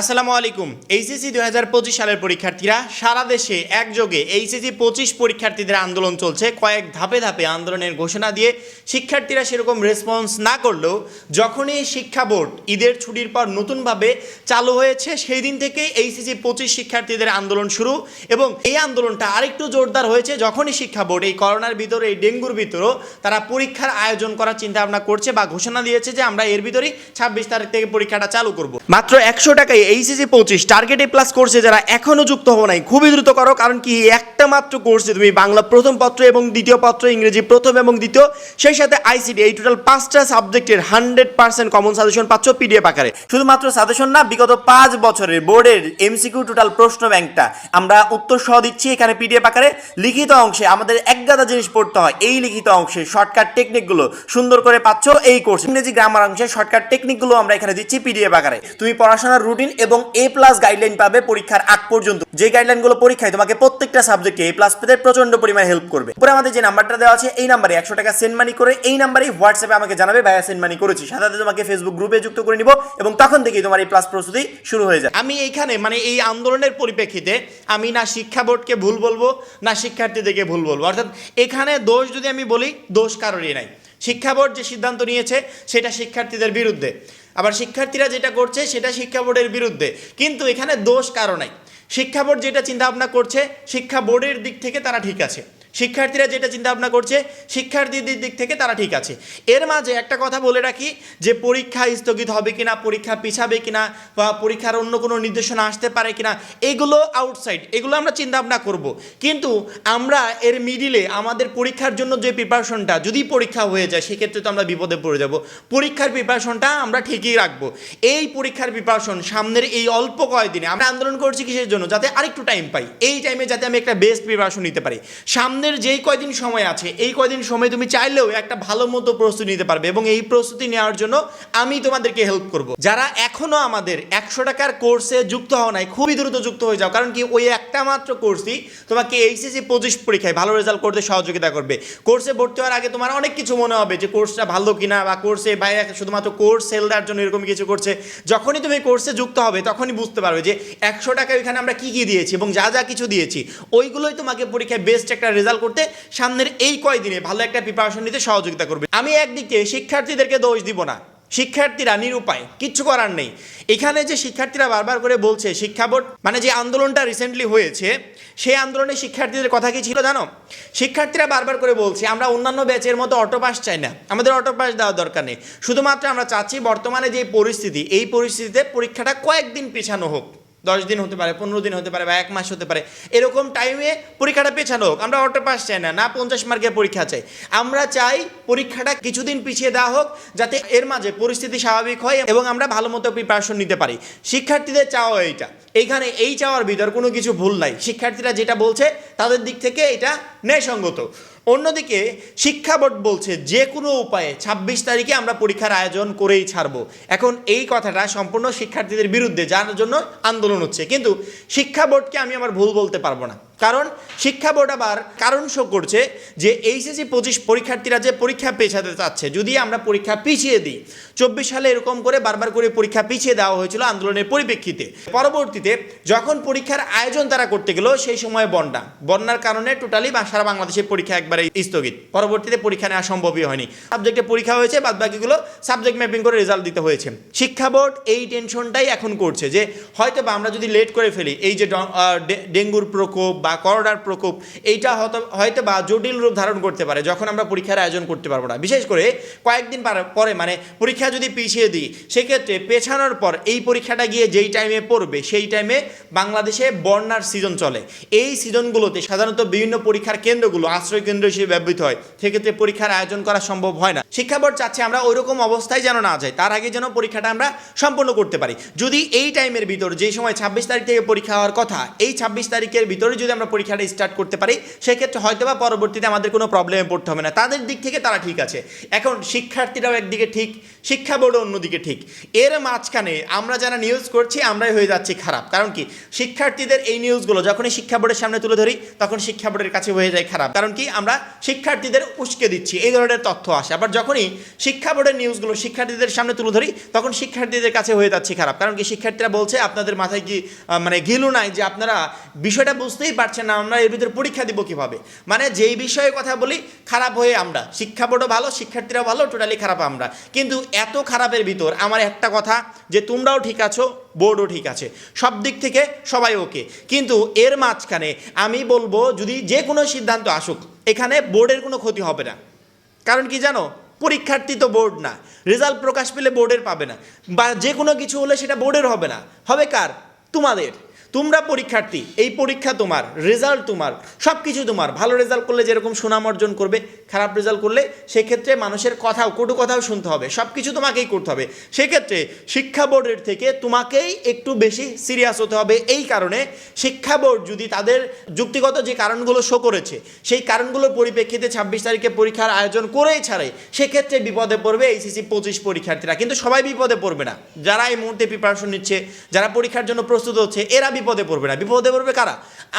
আসসালামু আলাইকুম। এইচএসসি দুই হাজার পঁচিশ সালের পরীক্ষার্থীরা, সারা দেশে একযোগে এইচএসসি পঁচিশ পরীক্ষার্থীদের আন্দোলন চলছে। কয়েক ধাপে ধাপে আন্দোলনের ঘোষণা দিয়ে শিক্ষার্থীরা সেরকম রেসপন্স না করলেও যখনই শিক্ষা বোর্ড ঈদের ছুটির পর নতুনভাবে চালু হয়েছে, সেই দিন থেকে এইচএসসি পঁচিশ শিক্ষার্থীদের আন্দোলন শুরু এবং এই আন্দোলনটা আরেকটু জোরদার হয়েছে। যখনই শিক্ষা বোর্ড এই করোনার ভিতরে, এই ডেঙ্গুর ভিতরেও তারা পরীক্ষার আয়োজন করার চিন্তা ভাবনা করছে বা ঘোষণা দিয়েছে যে আমরা এর ভিতরেই ছাব্বিশ তারিখ থেকে পরীক্ষাটা চালু করব। মাত্র একশো টাকায় এইচএসি পঁচিশ টার্গেট এ প্লাস কোর্সে যারা এখনও যুক্ত হব নাই, খুবই দ্রুত করো, কারণ কি একটা মাত্র কোর্সে তুমি বাংলা প্রথম পত্র এবং দ্বিতীয় পত্র, ইংরেজি প্রথম এবং দ্বিতীয়, সেই সাথে আইসিডি এই টোটাল পাঁচটা সাবজেক্টের হান্ড্রেড পার্সেন্ট কমন সাজেশন পাচ্ছ পিডিএফ আকারে। শুধুমাত্র সাজেশন না, বিগত পাঁচ বছরের বোর্ডের এমসিকিউ টোটাল প্রশ্ন ব্যাংকটা, আমরা উত্তর সহ দিচ্ছি এখানে পিডিএফ আকারে। লিখিত অংশে আমাদের এক গাদা জিনিস পড়তে হয়, এই লিখিত অংশে শর্টকাট টেকনিকগুলো সুন্দর করে পাচ্ছ এই কোর্স ইংরেজি গ্রামার অংশে শর্টকাট টেকনিকগুলো আমরা এখানে দিচ্ছি পিডিএফ আকারে। তুমি পড়াশোনার রুটিন এবং এ প্লাস গাইডলাইন পাবে পরীক্ষার আগ পর্যন্ত। যে গাইডলাইনগুলো পরীক্ষায়, তোমাকে প্রত্যেকটা সাবজেক্টে এ প্লাস পেতে প্রচণ্ড পরিমাণে হেল্প করবে। পরে আমাদের যে নাম্বারটা দেওয়া আছে, এই নাম্বারে একশো টাকা সেন্ড মানি করে, এই নাম্বারেই হোয়াটসঅ্যাপে আমাকে জানাবে, ভাইয়া সেন্ড মানি করেছি। সাথে তোমাকে ফেসবুক গ্রুপে যুক্ত করে নিব এবং তখন থেকেই তোমার এই প্লাস প্রস্তুতি শুরু হয়ে যায়। আমি এইখানে মানে এই আন্দোলনের পরিপ্রেক্ষিতে আমি না শিক্ষা বোর্ডকে ভুল বলব, না শিক্ষার্থীদেরকে ভুল বলব। অর্থাৎ এখানে দোষ যদি আমি বলি, দোষ কারোরই নাই। শিক্ষা বোর্ড যে সিদ্ধান্ত নিয়েছে, সেটা শিক্ষার্থীদের বিরুদ্ধে। আবার শিক্ষার্থীরা যেটা করছে, সেটা শিক্ষা বোর্ডের বিরুদ্ধে। কিন্তু এখানে দোষ কারও নাই। শিক্ষা বোর্ড যেটা চিন্তা ভাবনা করছে শিক্ষা বোর্ডের দিক থেকে তারা ঠিক আছে। শিক্ষার্থীরা যেটা চিন্তা ভাবনা করছে, শিক্ষার্থীদের দিক থেকে তারা ঠিক আছে। এর মাঝে একটা কথা বলে রাখি যে, পরীক্ষা স্থগিত হবে কিনা, পরীক্ষা পিছাবে কিনা, বা পরীক্ষার অন্য কোনো নির্দেশনা আসতে পারে কিনা, এগুলো আউটসাইড এগুলো আমরা চিন্তা ভাবনা করব। কিন্তু আমরা এর মিডিলে আমাদের পরীক্ষার জন্য যে প্রিপারেশনটা যদি পরীক্ষা হয়ে যায়, সেক্ষেত্রে তো আমরা বিপদে পড়ে যাব। পরীক্ষার প্রিপারেশনটা আমরা ঠিকই রাখব। এই পরীক্ষার প্রিপারেশন সামনের এই অল্প কয়েকদিনে আমরা আন্দোলন করছি কিসের জন্য? যাতে আরেকটু টাইম পাই। এই টাইমে যাতে আমি একটা বেস্ট প্রিপারেশন নিতে পারি। সামনের যেই কয়দিন সময় আছে, এই কয়দিন সময় তুমি চাইলেও একটা ভালো মতো প্রস্তুতি নিতে পারবে এবং এই প্রস্তুতি নেওয়ার জন্য আমি তোমাদেরকে হেল্প করব। যারা এখনও আমাদের একশো টাকার কোর্সে যুক্ত হওয়া নাই, খুবই দ্রুত যুক্ত হয়ে যাও, কারণ কি ওই একটা মাত্র কোর্সই তোমাকে এইচএসসি পঁচিশ পরীক্ষায় ভালো রেজাল্ট করতে সহযোগিতা করবে। কোর্সে ভর্তি হওয়ার আগে তোমার অনেক কিছু মনে হবে যে কোর্সটা ভালো কিনা বা কোর্সে ভাই শুধুমাত্র কোর্স সেল দেওয়ার জন্য এরকম কিছু করছে। যখনই তুমি কোর্সে যুক্ত হবে, তখনই বুঝতে পারবে যে একশো টাকা ওইখানে আমরা কী কী দিয়েছি এবং যা যা কিছু দিয়েছি, ওইগুলোই তোমাকে পরীক্ষায় বেস্ট একটা রেজাল্ট করতে সামনের এই কয়দিনে ভালো একটা প্রিপারেশন নিতে সহযোগিতা করবে। আমি একদিকে শিক্ষার্থীদেরকে দোষ দিব না। শিক্ষার্থীরা নিরুপায়, কিচ্ছু করার নেই। এখানে যে শিক্ষার্থীরা বারবার করে বলছে, শিক্ষা বোর্ড মানে যে আন্দোলনটা রিসেন্টলি হয়েছে, সেই আন্দোলনে শিক্ষার্থীদের কথা কি ছিল জানো? শিক্ষার্থীরা বারবার করে বলছে, আমরা অন্যান্য ব্যাচের মতো অটো পাস চাই না। আমাদের অটো পাস দেওয়ার দরকার নেই। শুধুমাত্র আমরা চাচ্ছি বর্তমানে যে পরিস্থিতি, এই পরিস্থিতিতে পরীক্ষাটা কয়েকদিন পেছানো হোক। দশ দিন হতে পারে, পনেরো দিন হতে পারে বা এক মাস হতে পারে, এরকম টাইমে পরীক্ষাটা পেছানো হোক, আমরা অটো পাস চাই না না পঞ্চাশ মার্কের পরীক্ষা চাই। আমরা চাই পরীক্ষাটা কিছুদিন পিছিয়ে দেওয়া হোক, যাতে এর মাঝে পরিস্থিতি স্বাভাবিক হয় এবং আমরা ভালো মতো প্রিপারেশন নিতে পারি। শিক্ষার্থীদের চাওয়া এইটা। এইখানে এই চাওয়ার ভিতর কোনো কিছু ভুল নাই। শিক্ষার্থীরা যেটা বলছে তাদের দিক থেকে এটা ন্যায়সঙ্গত। অন্যদিকে শিক্ষা বোর্ড বলছে যে কোনো উপায়ে ছাব্বিশ তারিখে আমরা পরীক্ষার আয়োজন করেই ছাড়বো। এখন এই কথাটা সম্পূর্ণ শিক্ষার্থীদের বিরুদ্ধে, যার জন্য আন্দোলন হচ্ছে। কিন্তু শিক্ষা বোর্ডকে আমি আমার ভুল বলতে পারব না। কারণ শিক্ষা বোর্ড আবার কারণ শো করছে যে এইচএসসি পঁচিশ পরীক্ষার্থীরা যে পরীক্ষা পেছাতে চাচ্ছে, যদি আমরা পরীক্ষা পিছিয়ে দিই, চব্বিশ সালে এরকম করে বারবার করে পরীক্ষা পিছিয়ে দেওয়া হয়েছিল আন্দোলনের পরিপ্রেক্ষিতে। পরবর্তীতে যখন পরীক্ষার আয়োজন তারা করতে গেল, সেই সময় বন্যা। বন্যার কারণে টোটালি সারা বাংলাদেশের পরীক্ষা একবারে স্থগিত। পরবর্তীতে পরীক্ষা নেওয়া সম্ভবই হয়নি। সাবজেক্টে পরীক্ষা হয়েছে বাদ বাকিগুলো সাবজেক্ট ম্যাপিং করে রেজাল্ট দিতে হয়েছে। শিক্ষা বোর্ড এই টেনশনটাই এখন করছে যে হয়তো বা আমরা যদি লেট করে ফেলি, এই যে ডেঙ্গুর প্রকোপ বা করোনার প্রকোপ, এইটা হয়তো হয়তো বা জটিল রূপ ধারণ করতে পারে, যখন আমরা পরীক্ষার আয়োজন করতে পারব না। বিশেষ করে কয়েকদিন পার- মানে পরীক্ষা যদি পিছিয়ে দিই, সেক্ষেত্রে পেছানোর পর এই পরীক্ষাটা গিয়ে যেই টাইমে পড়বে, সেই টাইমে বাংলাদেশে বন্যার সিজন চলে। এই সিজনগুলোতে সাধারণত বিভিন্ন পরীক্ষার কেন্দ্রগুলো আশ্রয় কেন্দ্র হিসেবে ব্যবহৃত হয়। সেক্ষেত্রে পরীক্ষার আয়োজন করা সম্ভব হয় না। শিক্ষা বোর্ড চাচ্ছে আমরা ওইরকম অবস্থায় যেন না যায় তার আগে যেন পরীক্ষাটা আমরা সম্পন্ন করতে পারি। যদি এই টাইমের ভিতর যে সময় ছাব্বিশ তারিখ থেকে পরীক্ষা হওয়ার কথা, এই ছাব্বিশ তারিখের ভিতরে যদি আমরা পরীক্ষাটা স্টার্ট করতে পারি, সেক্ষেত্রে হয়তো বা পরবর্তীতে আমাদের কোনো প্রবলেমে পড়তে হবে না। তাদের দিক থেকে তারা ঠিক আছে। এখন শিক্ষার্থীরাও একদিকে ঠিক, শিক্ষা বোর্ডও অন্যদিকে ঠিক। এর মাঝখানে আমরা যারা নিউজ করছি, আমরাই হয়ে যাচ্ছি খারাপ। কারণ কি? শিক্ষার্থীদের এই নিউজগুলো যখনই শিক্ষা বোর্ডের সামনে তুলে ধরি, তখন শিক্ষা বোর্ডের কাছে হয়ে যায় খারাপ। কারণ কি? আমরা শিক্ষার্থীদের উস্কে দিচ্ছি, এই ধরনের তথ্য আসে। আবার যখনই শিক্ষা বোর্ডের নিউজগুলো শিক্ষার্থীদের সামনে তুলে ধরি, তখন শিক্ষার্থীদের কাছে হয়ে যাচ্ছে খারাপ। কারণ কি? শিক্ষার্থীরা বলছে, আপনাদের মাথায় কি মানে ঘিলু নাই যে আপনারা বিষয়টা বুঝতেই পারছেন না আমরা, এর ভিতরে পরীক্ষা দিব কীভাবে? মানে যেই বিষয়ে কথা বলি, খারাপ হয়ে আমরা। শিক্ষা বোর্ডও ভালো, শিক্ষার্থীরাও ভালো টোটালি খারাপ আমরা। কিন্তু এত খারাপের ভিতর আমার একটা কথা, যে তোমরাও ঠিক আছো বোর্ডও ঠিক আছে। সব দিক থেকে সবাই ওকে কিন্তু এর মাঝখানে আমি বলব, যদি যে কোনো সিদ্ধান্ত আসুক, এখানে বোর্ডের কোনো ক্ষতি হবে না। কারণ কি জানো? পরীক্ষার্থী তো বোর্ড না। রেজাল্ট প্রকাশ পেলে বোর্ডের পাবে না। বা যে কোনো কিছু হলে সেটা বোর্ডের হবে না। হবে কার? তোমাদের। তোমরা পরীক্ষার্থী, এই পরীক্ষা তোমার রেজাল্ট তোমার সব কিছু তোমার। ভালো রেজাল্ট করলে যেরকম সুনাম অর্জন করবে, খারাপ রেজাল্ট করলে সেক্ষেত্রে মানুষের কথাও, কটু কথাও শুনতে হবে। সব কিছু তোমাকেই করতে হবে। সেক্ষেত্রে শিক্ষা বোর্ডের থেকে তোমাকেই একটু বেশি সিরিয়াস হতে হবে। এই কারণে শিক্ষা বোর্ড যদি তাদের যুক্তিগত যে কারণগুলো শো করেছে, সেই কারণগুলোর পরিপ্রেক্ষিতে ছাব্বিশ তারিখে পরীক্ষার আয়োজন করেই ছাড়ে, সেক্ষেত্রে বিপদে পড়বে এইচএসসি পঁচিশ পরীক্ষার্থীরা। কিন্তু সবাই বিপদে পড়বে না। যারা এই মুহূর্তে প্রিপারেশন নিচ্ছে, যারা পরীক্ষার জন্য প্রস্তুত হচ্ছে, এরা বিপদে পড়বে না। বিপদে পড়বে কারা?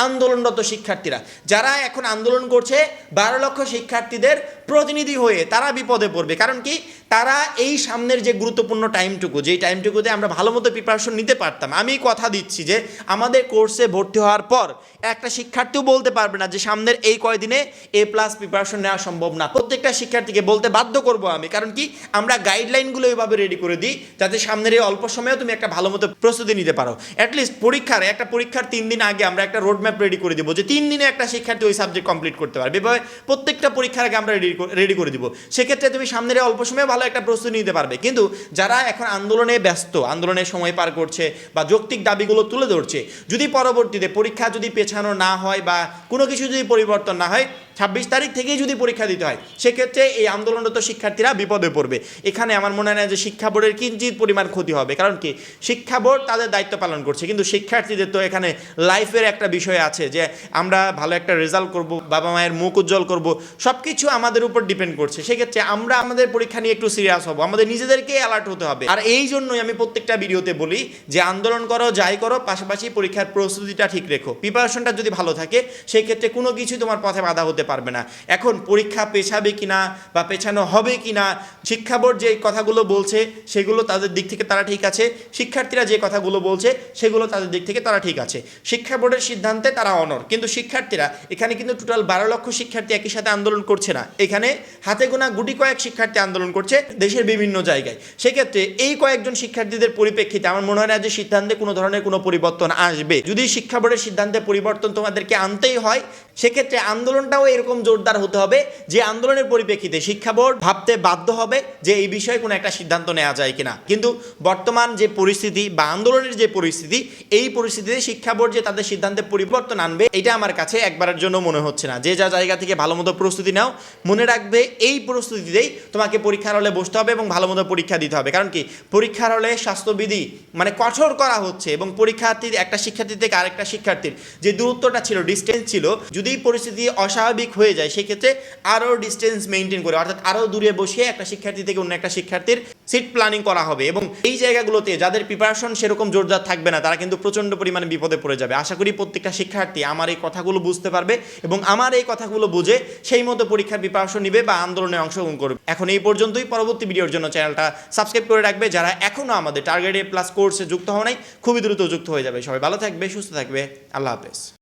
আন্দোলনরত শিক্ষার্থীরা। যারা এখন আন্দোলন করছে, বারো লক্ষ শিক্ষার্থীদের প্রতিনিধি হয়ে তারা বিপদে পড়বে। কারণ কি? তারা এই সামনের যে গুরুত্বপূর্ণ টাইমটুকু, যেই টাইমটুকুতে আমরা ভালো মতো প্রিপারেশন নিতে পারতাম, আমি কথা দিচ্ছি যে আমাদের কোর্সে ভর্তি হওয়ার পর একটা শিক্ষার্থীও বলতে পারবে না যে সামনের এই কয়দিনে এ প্লাস প্রিপারেশন নেওয়া সম্ভব না। প্রত্যেকটা শিক্ষার্থীকে বলতে বাধ্য করব আমি। কারণ কি? আমরা গাইডলাইনগুলো এইভাবে রেডি করে দিই, যাতে সামনের এই অল্প সময়েও তুমি একটা ভালো মতো প্রস্তুতি নিতে পারো। অ্যাটলিস্ট পরীক্ষার একটা পরীক্ষার তিন দিন আগে আমরা একটা রোডম্যাপ রেডি করে দিব যে তিন দিনে একটা শিক্ষার্থী ওই সাবজেক্ট কমপ্লিট করতে পারবে। এভাবে প্রত্যেকটা পরীক্ষার আগে আমরা রেডি রেডি করে দিব। সেক্ষেত্রে তুমি সামনের অল্প সময়ে ভালো একটা প্রস্তুতি নিতে পারবে। কিন্তু যারা এখন আন্দোলনে ব্যস্ত আন্দোলনের সময় পার করছে বা যৌক্তিক দাবিগুলো তুলে ধরছে, যদি পরবর্তীতে পরীক্ষা যদি পেছানো না হয় বা কোনো কিছু যদি পরিবর্তন না হয় ছাব্বিশ তারিখ থেকেই যদি পরীক্ষা দিতে হয়, সেক্ষেত্রে এই আন্দোলনরত শিক্ষার্থীরা বিপদে পড়বে। এখানে আমার মনে হয় যে শিক্ষা বোর্ডের কিঞ্চিত পরিমাণ ক্ষতি হবে। কারণ কি? শিক্ষা বোর্ড তাদের দায়িত্ব পালন করছে। কিন্তু শিক্ষার্থীদের তো এখানে লাইফের একটা বিষয় আছে যে, আমরা ভালো একটা রেজাল্ট করব, বাবা মায়ের মুখ উজ্জ্বল করব সব কিছু আমাদের উপর ডিপেন্ড করছে। সেক্ষেত্রে আমরা আমাদের পরীক্ষা নিয়ে একটু সিরিয়াস হব। আমাদের নিজেদেরকে অ্যালার্ট হতে হবে। আর এই জন্যই আমি প্রত্যেকটা ভিডিওতে বলি যে, আন্দোলন করো, যাই করো, পাশাপাশি পরীক্ষার প্রস্তুতিটা ঠিক রেখো। প্রিপারেশনটা যদি ভালো থাকে সেই ক্ষেত্রে কোনো কিছুই তোমার পথে বাধা হতে পারবে না। এখন পরীক্ষা পেছাবে কিনা বা পেছানো হবে কিনা শিক্ষা বোর্ড যে কথাগুলো বলছে, সেগুলো তাদের দিক থেকে তারা ঠিক আছে। শিক্ষার্থীরা যে কথাগুলো বলছে, সেগুলো তাদের দিক থেকে তারা ঠিক আছে। শিক্ষা বোর্ডের সিদ্ধান্তে তারা অনর কিন্তু শিক্ষার্থীরা, এখানে কিন্তু টোটাল বারো লক্ষ শিক্ষার্থী একই সাথে আন্দোলন করছে না। এখানে হাতে গোনা গুটি কয়েক শিক্ষার্থী আন্দোলন করছে দেশের বিভিন্ন জায়গায়। সেক্ষেত্রে এই কয়েকজন শিক্ষার্থীদের পরিপ্রেক্ষিতে আমার মনে হয় না যে সিদ্ধান্তে কোনো ধরনের কোনো পরিবর্তন আসবে। যদি শিক্ষা বোর্ডের সিদ্ধান্তে পরিবর্তন তোমাদেরকে আনতেই হয়, সেক্ষেত্রে আন্দোলনটাও এরকম জোরদার হতে হবে যে আন্দোলনের পরিপ্রেক্ষিতে শিক্ষা বোর্ড ভাবতে বাধ্য হবে যে এই বিষয়ে কোনো একটা সিদ্ধান্ত নেওয়া যায় কিনা। কিন্তু বর্তমান যে পরিস্থিতি বা আন্দোলনের যে পরিস্থিতি, এই পরিস্থিতিতে শিক্ষা বোর্ড যে তাদের সিদ্ধান্তে পরিবর্তন আনবে, এটা আমার কাছে একবারের জন্য মনে হচ্ছে না। যে যা জায়গা থেকে ভালো মতো প্রস্তুতি নাও, মনে রাখবে এই প্রস্তুতিতেই তোমাকে পরীক্ষার হলে বসতে হবে এবং ভালো মতো পরীক্ষা দিতে হবে। কারণ কি? পরীক্ষার হলে স্বাস্থ্যবিধি মানে কঠোর করা হচ্ছে এবং পরীক্ষার্থীর, একটা শিক্ষার্থী থেকে আরেকটা শিক্ষার্থীর যে দূরত্বটা ছিল ডিস্টেন্স ছিল, যদি পরিস্থিতি অস্বাভাবিক হয়ে যায়, সেক্ষেত্রে আরও ডিস্টেন্স মেনটেন করে, অর্থাৎ আরও দূরে বসিয়ে একটা শিক্ষার্থী থেকে অন্য একটা শিক্ষার্থীর সিট প্ল্যানিং করা হবে এবং এই জায়গাগুলোতে যাদের প্রিপারেশন সেরকম জোরদার থাকবে না, তারা কিন্তু প্রচণ্ড পরিমাণে বিপদে পড়ে যাবে। আশা করি প্রত্যেকটা শিক্ষার্থী আমার এই কথাগুলো বুঝতে পারবে এবং আমার এই কথাগুলো বুঝে সেই মতো পরীক্ষার প্রিপারেশন নিবে বা আন্দোলনে অংশগ্রহণ করবে। এখন এই পর্যন্তই, পরবর্তী ভিডিওর জন্য চ্যানেলটা সাবস্ক্রাইব করে রাখবে, যারা এখনও আমাদের টার্গেট প্লাস কোর্সে যুক্ত হওয়া নাই, খুবই দ্রুত যুক্ত হয়ে যাবে। সবাই ভালো থাকবে, সুস্থ থাকবে, আল্লাহ হাফেজ।